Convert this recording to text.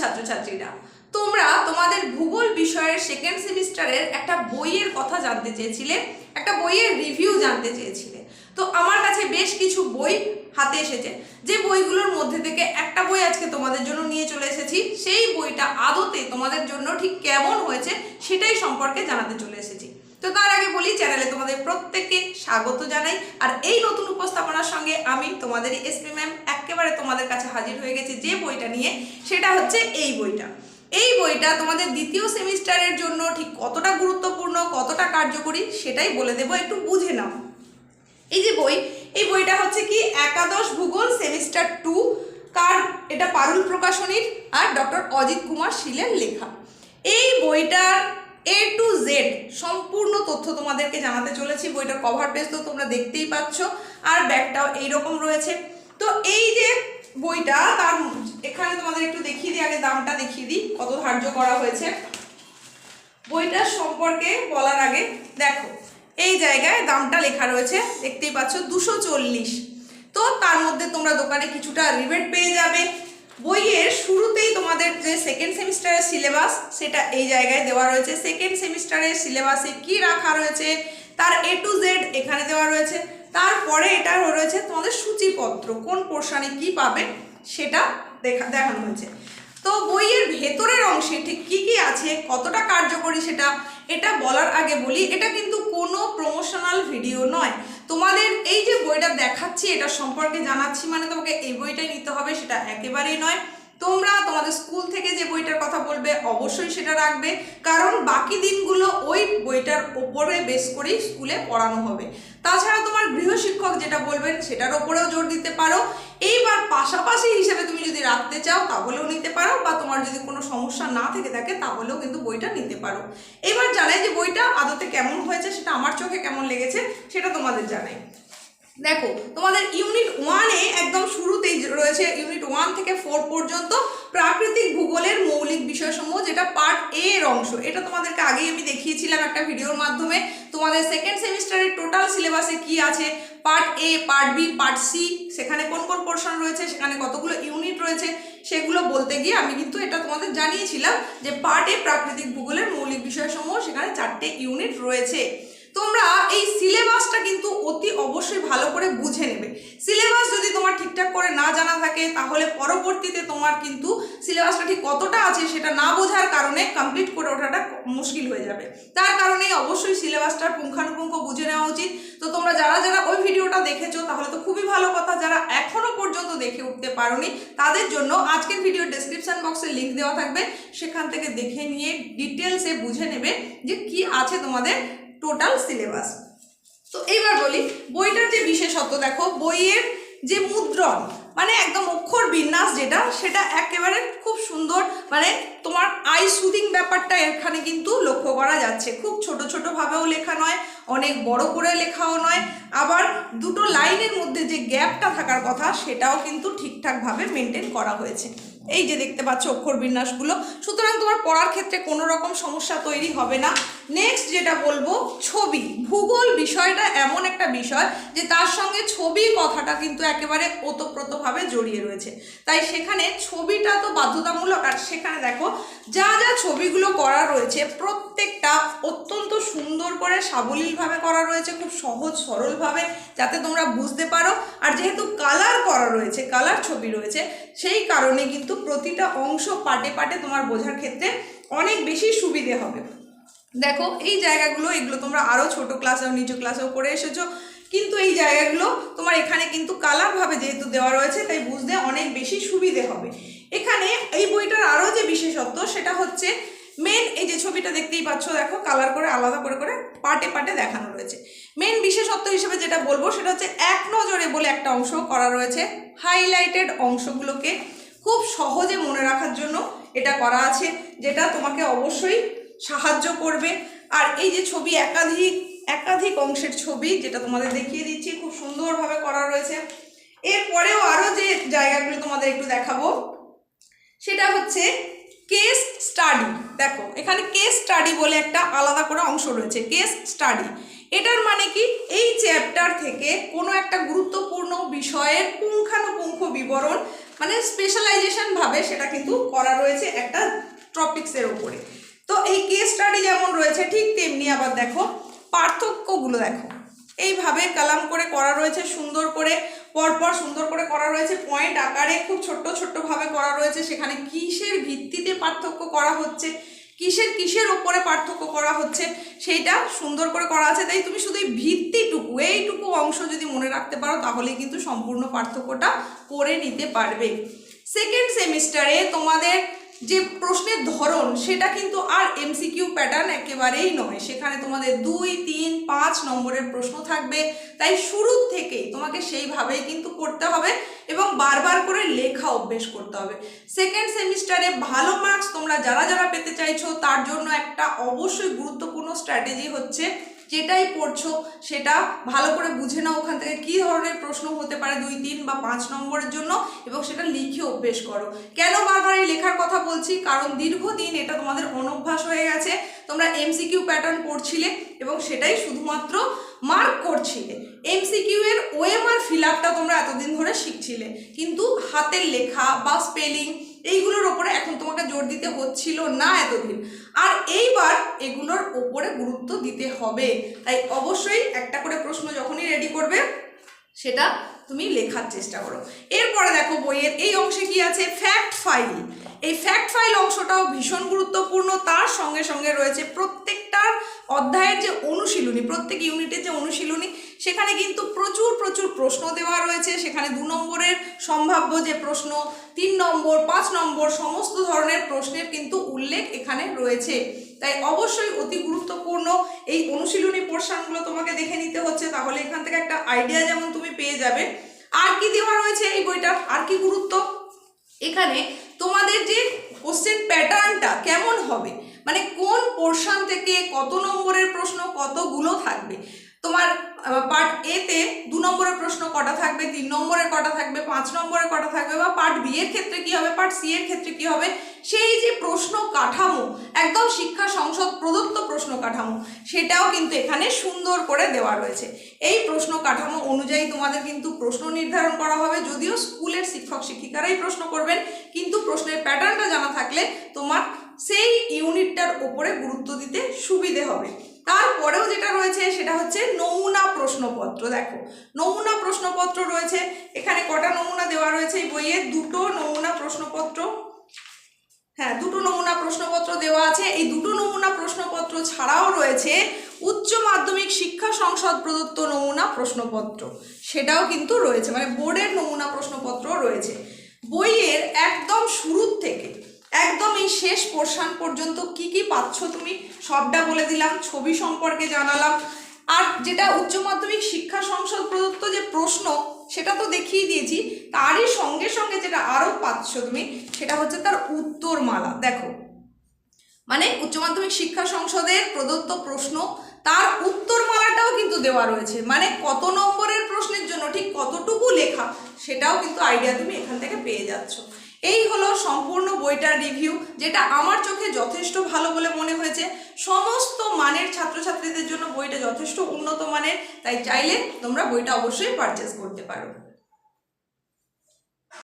ছাত্রছাত্রীরা। তোমরা তোমাদের ভূগোল বিষয়ের সেকেন্ড সেমিস্টারের একটা বইয়ের কথা জানতে চেয়েছিলে, একটা বইয়ের রিভিউ জানতে চেয়েছিলে। তো আমার কাছে বেশ কিছু বই হাতে এসেছে। যে বইগুলোর মধ্যে থেকে একটা বই আজকে তোমাদের জন্য নিয়ে চলে এসেছি। সেই বইটা আদতে তোমাদের জন্য ঠিক কেমন হয়েছে সেটাই সম্পর্কে জানাতে চলে এসেছি। তো তার আগে বলি চ্যানেলে তোমাদের প্রত্যেককে স্বাগত জানাই। আর এই নতুন উপস্থাপনার সঙ্গে আমি তোমাদের এসপি ম্যাম একেবারে তোমাদের কাছে হাজির হয়ে গেছি যে বইটা নিয়ে, সেটা হচ্ছে এই বইটা। এই বইটা তোমাদের দ্বিতীয় সেমিস্টারের জন্য ঠিক কতটা গুরুত্বপূর্ণ, কতটা কার্যকরী, সেটাই বলে দেবো, একটু বুঝে নাও। এই যে বই, এই বইটা হচ্ছে কি একাদশ ভূগোল সেমিস্টার টু, কার এটা পারুল প্রকাশনীর আর ডক্টর অজিত কুমার শীলের লেখা। এই বইটার এ টু জেড সম্পূর্ণ তথ্য তোমাদেরকে জানাতে চলেছি। বইটার কভার পেজ তো তোমরা দেখতেই পাচ্ছ। আর ব্যাগটাও এইরকম রয়েছে। তো এই যে বইটা, তার এখানে তোমাদের একটু দেখিয়ে দিই, আগে দামটা দেখিয়ে দিই, কত ধার্য করা হয়েছে। বইটার সম্পর্কে বলার আগে, দেখো, এই জায়গায় দামটা লেখা রয়েছে, দেখতেই পাচ্ছ, দুশো তো তার মধ্যে তোমরা দোকানে কিছুটা রিবেট পেয়ে যাবে। বইয়ের শুরুতেই তোমাদের যে সেকেন্ড সেমিস্টারের সিলেবাস সেটা এই জায়গায় দেওয়া রয়েছে। সেকেন্ড সেমিস্টারের সিলেবাসে কি রাখা রয়েছে? তার এ টু জেড এখানে দেওয়া রয়েছে। তারপরে এটা রয়েছে তোমাদের সূচিপত্র, কোন পোর্শানে কি পাবে সেটা দেখা, দেখানো হয়েছে। তো বইয়ের ভেতরের অংশে ঠিক কী কী আছে, কতটা কার্যকরী সেটা, এটা বলার আগে বলি, এটা কিন্তু কোনো প্রমোশনাল ভিডিও নয়। তোমাদের এই যে বইটা দেখাচ্ছি, এটা সম্পর্কে জানাচ্ছি মানে তোমাকে এই বইটাই নিতে হবে, সেটা একেবারেই নয়। তোমরা তোমাদের স্কুল থেকে যে বইটার কথা বলবে, অবশ্যই সেটা রাখবে, কারণ বাকি দিনগুলো ওই বইটার ওপরে বেশ করেই স্কুলে পড়ানো হবে। তাছাড়া তোমার গৃহশিক্ষক যেটা বলবেন সেটার ওপরেও জোর দিতে পারো। এইবার পাশাপাশি হিসেবে তুমি যদি রাখতে চাও, তাহলেও নিতে পারো, বা তোমার যদি কোনো সমস্যা না থেকে থাকে, তাহলেও কিন্তু বইটা নিতে পারো। এবার জানাই যে বইটা আদতে কেমন হয়েছে, সেটা আমার চোখে কেমন লেগেছে, সেটা তোমাদের জানাই। দেখো, তোমাদের ইউনিট ওয়ানে একদম শুরুতেই রয়েছে ইউনিট ওয়ান থেকে ফোর পর্যন্ত প্রাকৃতিক ভূগোলের মৌলিক বিষয়সমূহ, যেটা পার্ট এ এর অংশ। এটা তোমাদেরকে আগেই আমি দেখিয়েছিলাম একটা ভিডিওর মাধ্যমে। তোমাদের সেকেন্ড সেমিস্টারের টোটাল সিলেবাসে কি আছে? Part A part B part C সেখানে কোন কোন পোর্শন রয়েছে, সেখানে কতগুলো ইউনিট রয়েছে, সেগুলো বলতে গিয়ে আমি কিন্তু এটা তোমাদের জানিয়েছিলাম যে পার্ট এ প্রাকৃতিক ভূগোলের মৌলিক বিষয়সমূহ, সেখানে চারটে ইউনিট রয়েছে। তোমরা এই সিলেবাসটা কিন্তু অতি অবশ্যই ভালো করে বুঝে নেবে। সিলেবাস যদি তোমার ঠিকঠাক করে না জানা থাকে, তাহলে পরবর্তীতে তোমার কিন্তু সিলেবাসটা ঠিক কতটা আছে সেটা না বোঝার কারণে কমপ্লিট করে ওঠাটা মুশকিল হয়ে যাবে। তার কারণে অবশ্যই সিলেবাসটার পুঙ্খানুপুঙ্খ বুঝে নেওয়া উচিত। তো তোমরা যারা যারা ওই ভিডিওটা দেখেছ, তাহলে তো খুবই ভালো কথা, যারা এখনও পর্যন্ত দেখে উঠতে পারোনি, তাদের জন্য আজকের ভিডিও ডেসক্রিপশন বক্সে লিঙ্ক দেওয়া থাকবে। সেখান থেকে দেখে নিয়ে ডিটেলসে বুঝে নেবে যে কি আছে তোমাদের টোটাল সিলেবাস তো এইবার বলি, বইটার যে বিশেষত্ব, দেখো, বইয়ের যে মুদ্রণ মানে একদম অক্ষর বিন্যাস যেটা, সেটা একেবারে খুব সুন্দর মানে তোমার আই সুদিং ব্যাপারটা এখানে কিন্তু লক্ষ্য করা যাচ্ছে। খুব ছোট ছোট ভাবেও লেখা নয়, অনেক বড় করে লেখাও নয়, আবার দুটো লাইনের মধ্যে যে গ্যাপটা থাকার কথা, সেটাও কিন্তু ঠিকঠাকভাবে মেনটেন করা হয়েছে। এই যে দেখতে পাচ্ছ অক্ষর বিন্যাসগুলো। সুতরাং তোমার পড়ার ক্ষেত্রে কোনো রকম সমস্যা তৈরি হবে না। নেক্সট যেটা বলব, ছবি। ভূগোল বিষয়টা এমন একটা বিষয় যে তার সঙ্গে ছবি কথাটা কিন্তু একেবারে ওতপ্রোতভাবে জড়িয়ে রয়েছে। তাই সেখানে ছবিটা তো বাধ্যতামূলক আর সেখানে দেখো, যা যা ছবিগুলো করা রয়েছে, প্রত্যেকটা সুন্দর করে সাবলীলভাবে করা রয়েছে, খুব সহজ, সরলভাবে, যাতে তোমরা বুঝতে পারো। আর যেহেতু কালার করা রয়েছে কালার ছবি রয়েছে, সেই কারণে কিন্তু প্রতিটা অংশ পাটে পাটে তোমার বোঝার ক্ষেত্রে অনেক বেশি সুবিধে হবে। দেখো, এই জায়গাগুলো, এগুলো তোমরা আরও ছোট ক্লাসেও নিচু ক্লাসেও করে এসেছ। কিন্তু এই জায়গাগুলো তোমার এখানে কিন্তু কালারভাবে যেহেতু দেওয়া রয়েছে, তাই বুঝতে অনেক বেশি সুবিধে হবে। এখানে এই বইটার আরও যে বিশেষত্ব, সেটা হচ্ছে মেন এই যে ছবিটা দেখতেই পাচ্ছ, দেখো কালার করে আলাদা করে করে পার্টে পার্টে দেখানো রয়েছে। মেন বিশেষত্ব হিসেবে যেটা বলব, সেটা হচ্ছে এক নজরে বলে একটা অংশ করা রয়েছে। হাইলাইটেড অংশগুলোকে খুব সহজে মনে রাখার জন্য এটা করা আছে, যেটা তোমাকে অবশ্যই সাহায্য করবে। আর এই যে ছবি একাধিক একাধিক অংশের ছবি, যেটা তোমাদের দেখিয়ে দিচ্ছি, খুব সুন্দরভাবে করা রয়েছে। এরপরেও আরও যে জায়গাগুলো তোমাদের একটু দেখাবো, সেটা হচ্ছে কেস স্টাডি দেখো, এখানে কেস স্টাডি বলে একটা আলাদা করে অংশ রয়েছে কেস স্টাডি এটার মানে কি? এই চ্যাপ্টার থেকে কোনো একটা গুরুত্বপূর্ণ বিষয়ের পুঙ্খানুপুঙ্খ বিবরণ মানে স্পেশালাইজেশন ভাবে সেটা কিন্তু করা রয়েছে একটা টপিক্সের ওপরে তো এই কেস স্টাডি যেমন রয়েছে, ঠিক তেমনি আবার দেখো, পার্থক্যগুলো দেখো। এইভাবে কালাম করে করা রয়েছে, সুন্দর করে পরপর সুন্দর করে করা রয়েছে। পয়েন্ট আকারে খুব ছোট্ট ছোট্টভাবে করা রয়েছে। সেখানে কিসের ভিত্তিতে পার্থক্য করা হচ্ছে? কিসের কিসের ওপরে পার্থক্য করা হচ্ছে? সেইটা সুন্দর করে করা আছে। তাই তুমি শুধু এই ভিত্তিটুকু, এইটুকু অংশ যদি মনে রাখতে পারো, তাহলেই কিন্তু সম্পূর্ণ পার্থক্যটা করে নিতে পারবে। সেকেন্ড সেমিস্টারে তোমাদের যে প্রশ্নের ধরন, সেটা কিন্তু আর এমসিকিউ প্যাটার্ন একেবারেই নয়। সেখানে তোমাদের দুই, তিন, পাঁচ নম্বরের প্রশ্ন থাকবে। তাই শুরুর থেকেই তোমাকে সেইভাবেই কিন্তু করতে হবে এবং বারবার করে লেখা অভ্যেস করতে হবে। সেকেন্ড সেমিস্টারে ভালো মার্কস তোমরা যারা যারা পেতে চাইছো, তার জন্য একটা অবশ্যই গুরুত্বপূর্ণ স্ট্র্যাটেজি হচ্ছে যেটাই পড়ছো সেটা ভালো করে বুঝে নাও ওখান থেকে কী ধরনের প্রশ্ন হতে পারে দুই, তিন বা পাঁচ নম্বরের জন্য এবং সেটা লিখে অভ্যেস করো। কেন বারবার এই লেখার কথা বলছি? কারণ দীর্ঘদিন এটা তোমাদের অনভ্যাস হয়ে গেছে, তোমরা এমসিকিউ প্যাটার্ন পড়ছিলে এবং সেটাই শুধুমাত্র মার্ক করছিলে। এমসিকিউ এর ওএমআর ফিল আপটা তোমরা এতদিন ধরে শিখছিলে। কিন্তু হাতের লেখা বা স্পেলিং এইগুলোর ওপরে এখন তোমাকে হচ্ছিল না এতদিন। আর এইবার এগুলোর ওপরে গুরুত্ব দিতে হবে। তাই অবশ্যই একটা করে প্রশ্ন যখনই রেডি করবে, সেটা তুমি লেখার চেষ্টা করো। এরপরে দেখো বইয়ের এই অংশে কি আছে? ফ্যাক্ট ফাইল এই ফ্যাক্ট ফাইল অংশটাও ভীষণ গুরুত্বপূর্ণ। তার সঙ্গে সঙ্গে রয়েছে প্রত্যেকটার অধ্যায়ের যে অনুশীলনী, প্রত্যেক ইউনিটের যে অনুশীলনী সেখানে কিন্তু প্রচুর প্রচুর প্রশ্ন দেওয়া রয়েছে। সেখানে দু নম্বরের সম্ভাব্য যে প্রশ্ন, তিন নম্বর, পাঁচ নম্বর, সমস্ত ধরনের প্রশ্নের কিন্তু উল্লেখ এখানে রয়েছে। তাই অবশ্যই অতি গুরুত্বপূর্ণ এই অনুশীলনী পোর্শনগুলো তোমাকে দেখে নিতে হচ্ছে। তাহলে এখান থেকে একটা আইডিয়া যেমন তুমি পেয়ে যাবে। আর কি দেওয়া রয়েছে এই বইটা আর কি গুরুত্ব? এখানে তোমাদের যে কোশ্চেন প্যাটার্নটা কেমন হবে? মানে কোন পোর্শন থেকে কত নম্বরের প্রশ্ন, কতগুলো থাকবে? তোমার পার্ট এতে দু নম্বরের প্রশ্ন কটা থাকবে, তিন নম্বরের কটা থাকবে, পাঁচ নম্বরের কটা থাকবে বা পার্ট বি এর ক্ষেত্রে কি হবে পার্ট সি এর ক্ষেত্রে কি হবে, সেই যে প্রশ্ন কাঠামো, একদম শিক্ষা সংসদ প্রদত্ত প্রশ্ন কাঠামো, সেটাও কিন্তু এখানে সুন্দর করে দেওয়া রয়েছে। এই প্রশ্ন কাঠামো অনুযায়ী তোমাদের কিন্তু প্রশ্ন নির্ধারণ করা হবে, যদিও স্কুলের শিক্ষক শিক্ষিকারাই প্রশ্ন করবেন, কিন্তু প্রশ্নের প্যাটার্নটা জানা থাকলে তোমার সেই ইউনিটটার ওপরে গুরুত্ব দিতে সুবিধে হবে। তারপরেও যেটা রয়েছে সেটা হচ্ছে নমুনা প্রশ্নপত্র, দেখো। নমুনা প্রশ্নপত্র রয়েছে, এখানে কটা নমুনা দেওয়া রয়েছে এই বইয়ে? দুটো নমুনা প্রশ্নপত্র। হ্যাঁ দুটো নমুনা প্রশ্নপত্র দেওয়া আছে। এই দুটো নমুনা প্রশ্নপত্র ছাড়াও রয়েছে উচ্চ মাধ্যমিক শিক্ষা সংসদ প্রদত্ত নমুনা প্রশ্নপত্র। সেটাও কিন্তু রয়েছে মানে বোর্ডের নমুনা প্রশ্নপত্র রয়েছে। বইয়ের একদম শুরুর থেকে একদম এই শেষ পোর্শন পর্যন্ত কি কি পাচ্ছ তুমি? সবটা বলে দিলাম, ছবি সম্পর্কে জানালাম। আর যেটা উচ্চ মাধ্যমিক শিক্ষা সংসদ প্রদত্ত যে প্রশ্ন, সেটা তো দেখিয়ে দিয়েছি। তারই সঙ্গে সঙ্গে যেটা আরও পাচ্ছ তুমি, সেটা হচ্ছে তার উত্তরমালা। দেখো মানে উচ্চ মাধ্যমিক শিক্ষা সংসদের প্রদত্ত প্রশ্ন, তার উত্তরমালাটাও কিন্তু দেওয়া রয়েছে। মানে কত নম্বরের প্রশ্নের জন্য, ঠিক কতটুকু লেখা, সেটাও কিন্তু আইডিয়া তুমি এখান থেকে পেয়ে যাচ্ছ। এই হলো সম্পূর্ণ বইটার রিভিউ যেটা আমার চোখে যথেষ্ট ভালো বলে মনে হয়েছে। সমস্ত মানের ছাত্রছাত্রীদের জন্য বইটা যথেষ্ট উন্নত মানের, তাই চাইলে তোমরা বইটা অবশ্যই পারচেস করতে পারো।